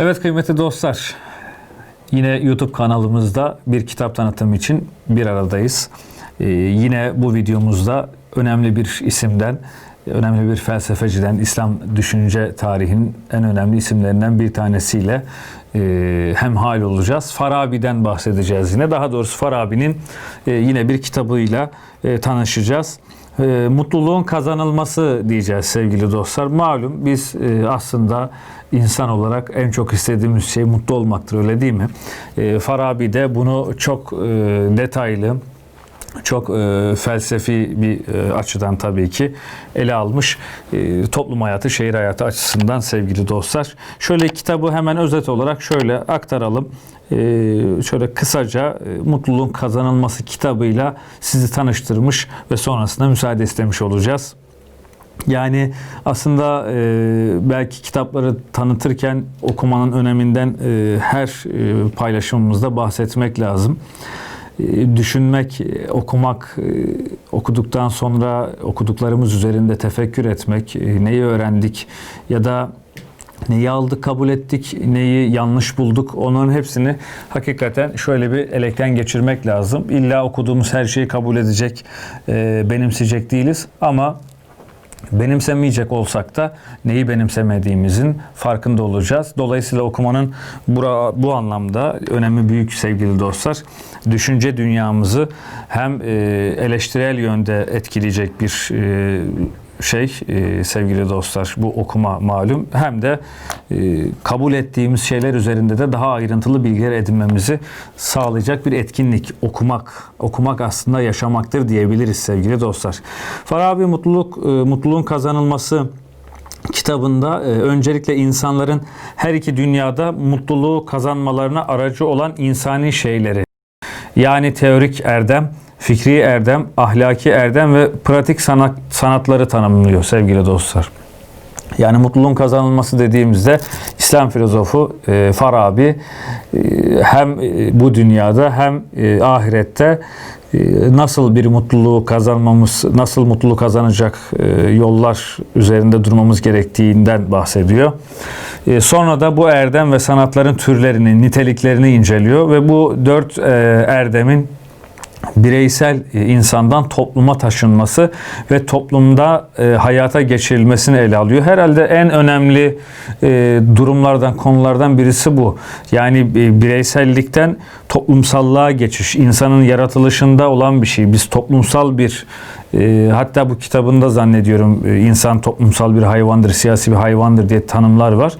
Evet kıymetli dostlar, yine YouTube kanalımızda bir kitap tanıtımı için bir aradayız. Ee, yine bu videomuzda önemli bir isimden, önemli bir felsefeciden, İslam düşünce tarihinin en önemli isimlerinden bir tanesiyle e, hemhal olacağız. Farabi'den bahsedeceğiz yine. Daha doğrusu Farabi'nin e, yine bir kitabıyla e, tanışacağız. E, mutluluğun kazanılması diyeceğiz sevgili dostlar. Malum biz e, aslında insan olarak en çok istediğimiz şey mutlu olmaktır öyle değil mi? E, Farabi de bunu çok e, detaylı, çok e, felsefi bir e, açıdan tabii ki ele almış e, toplum hayatı, şehir hayatı açısından sevgili dostlar. Şöyle kitabı hemen özet olarak şöyle aktaralım. E, şöyle kısaca e, mutluluğun kazanılması kitabıyla sizi tanıştırmış ve sonrasında müsaade istemiş olacağız. Yani aslında e, belki kitapları tanıtırken okumanın öneminden e, her e, paylaşımımızda bahsetmek lazım. E, düşünmek, e, okumak, e, okuduktan sonra okuduklarımız üzerinde tefekkür etmek, e, neyi öğrendik ya da neyi aldık, kabul ettik, neyi yanlış bulduk, onların hepsini hakikaten şöyle bir elekten geçirmek lazım. İlla okuduğumuz her şeyi kabul edecek, benimseyecek değiliz ama benimsemeyecek olsak da neyi benimsemediğimizin farkında olacağız. Dolayısıyla okumanın bura, bu anlamda önemi büyük sevgili dostlar. Düşünce dünyamızı hem e, eleştirel yönde etkileyecek bir e, şey e, sevgili dostlar bu okuma malum hem de e, kabul ettiğimiz şeyler üzerinde de daha ayrıntılı bilgiler edinmemizi sağlayacak bir etkinlik okumak okumak aslında yaşamaktır diyebiliriz sevgili dostlar. Farabi mutluluk e, mutluluğun kazanılması kitabında e, öncelikle insanların her iki dünyada mutluluğu kazanmalarına aracı olan insani şeyleri yani teorik erdem, fikri erdem, ahlaki erdem ve pratik sanat, sanatları tanımlıyor sevgili dostlar. Yani mutluluğun kazanılması dediğimizde İslam filozofu e, Farabi e, hem e, bu dünyada hem e, ahirette e, nasıl bir mutluluğu kazanmamız, nasıl mutluluğu kazanacak e, yollar üzerinde durmamız gerektiğinden bahsediyor. E, Sonra da bu erdem ve sanatların türlerini, niteliklerini inceliyor ve bu dört e, erdemin bireysel e, insandan topluma taşınması ve toplumda e, hayata geçirilmesini ele alıyor. Herhalde en önemli e, durumlardan, konulardan birisi bu. Yani bireysellikten toplumsallığa geçiş, insanın yaratılışında olan bir şey. Biz toplumsal bir hatta bu kitabında zannediyorum insan toplumsal bir hayvandır, siyasi bir hayvandır diye tanımlar var.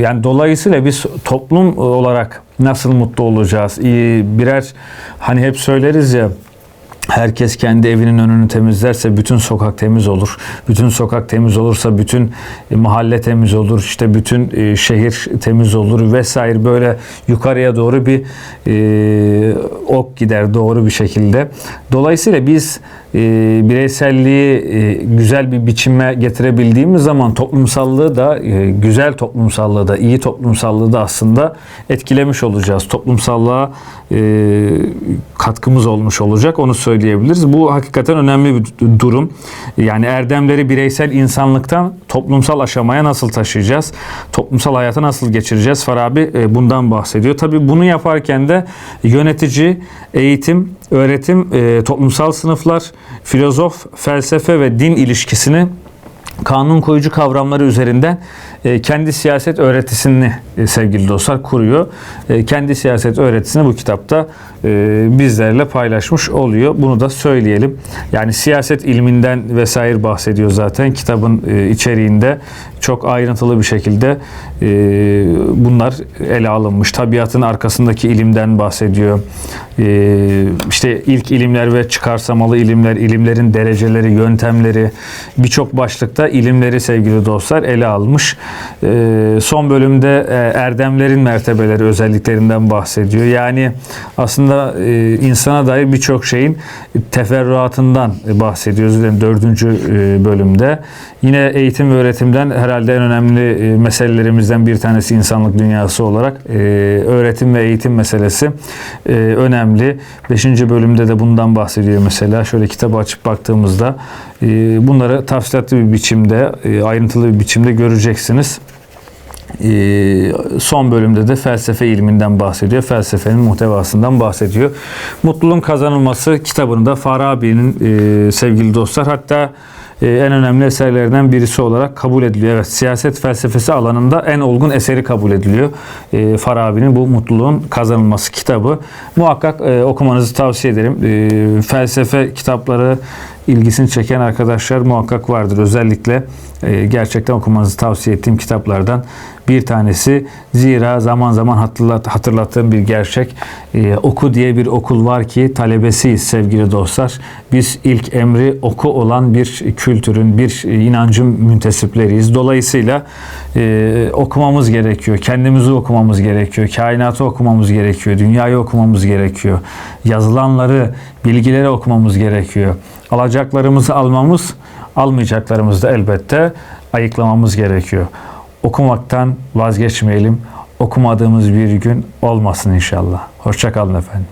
Yani dolayısıyla biz toplum olarak nasıl mutlu olacağız? Birer hani hep söyleriz ya Herkes kendi evinin önünü temizlerse bütün sokak temiz olur. Bütün sokak temiz olursa bütün e, mahalle temiz olur. İşte bütün e, şehir temiz olur vesaire böyle yukarıya doğru bir e, ok gider doğru bir şekilde. Dolayısıyla biz e, bireyselliği e, güzel bir biçime getirebildiğimiz zaman toplumsallığı da e, güzel toplumsallığı da iyi toplumsallığı da aslında etkilemiş olacağız. Toplumsallığa e, katkımız olmuş olacak onu söyleyebiliriz. Bu hakikaten önemli bir durum. Yani erdemleri bireysel insanlıktan toplumsal aşamaya nasıl taşıyacağız? Toplumsal hayata nasıl geçireceğiz? Farabi e, bundan bahsediyor. Tabii bunu yaparken de yönetici, eğitim, öğretim, e, toplumsal sınıflar, filozof, felsefe ve din ilişkisini kanun koyucu kavramları üzerinden kendi siyaset öğretisini e, sevgili dostlar kuruyor. E, kendi siyaset öğretisini bu kitapta bizlerle paylaşmış oluyor. Bunu da söyleyelim. Yani siyaset ilminden vesaire bahsediyor zaten kitabın içeriğinde çok ayrıntılı bir şekilde bunlar ele alınmış. Tabiatın arkasındaki ilimden bahsediyor. İşte ilk ilimler ve çıkarsamalı ilimler, ilimlerin dereceleri, yöntemleri birçok başlıkta ilimleri sevgili dostlar ele almış. Son bölümde erdemlerin mertebeleri özelliklerinden bahsediyor. Yani aslında insana dair birçok şeyin teferruatından bahsediyoruz. Dördüncü bölümde. Yine eğitim ve öğretimden herhalde en önemli meselelerimizden bir tanesi insanlık dünyası olarak öğretim ve eğitim meselesi önemli. Beşinci bölümde de bundan bahsediyor mesela. Şöyle kitabı açıp baktığımızda bunları tafsilatlı bir biçimde, ayrıntılı bir biçimde göreceksiniz. Ee, son bölümde de felsefe ilminden bahsediyor. Felsefenin muhtevasından bahsediyor. Mutluluğun kazanılması kitabında Farabi'nin e, sevgili dostlar hatta e, en önemli eserlerinden birisi olarak kabul ediliyor. Evet, siyaset felsefesi alanında en olgun eseri kabul ediliyor. E, Farabi'nin bu mutluluğun kazanılması kitabı. Muhakkak e, okumanızı tavsiye ederim. E, felsefe kitapları ilgisini çeken arkadaşlar muhakkak vardır. Özellikle e, gerçekten okumanızı tavsiye ettiğim kitaplardan bir tanesi. Zira zaman zaman hatırlat, hatırlattığım bir gerçek. E, oku diye bir okul var ki talebesiyiz sevgili dostlar. Biz ilk emri oku olan bir kültürün, bir inancın müntesipleriyiz. Dolayısıyla e, okumamız gerekiyor. Kendimizi okumamız gerekiyor. Kainatı okumamız gerekiyor. Dünyayı okumamız gerekiyor. Yazılanları, bilgileri okumamız gerekiyor. Alacaklarımızı almamız, almayacaklarımızı da elbette ayıklamamız gerekiyor. Okumaktan vazgeçmeyelim. Okumadığımız bir gün olmasın inşallah. Hoşçakalın efendim.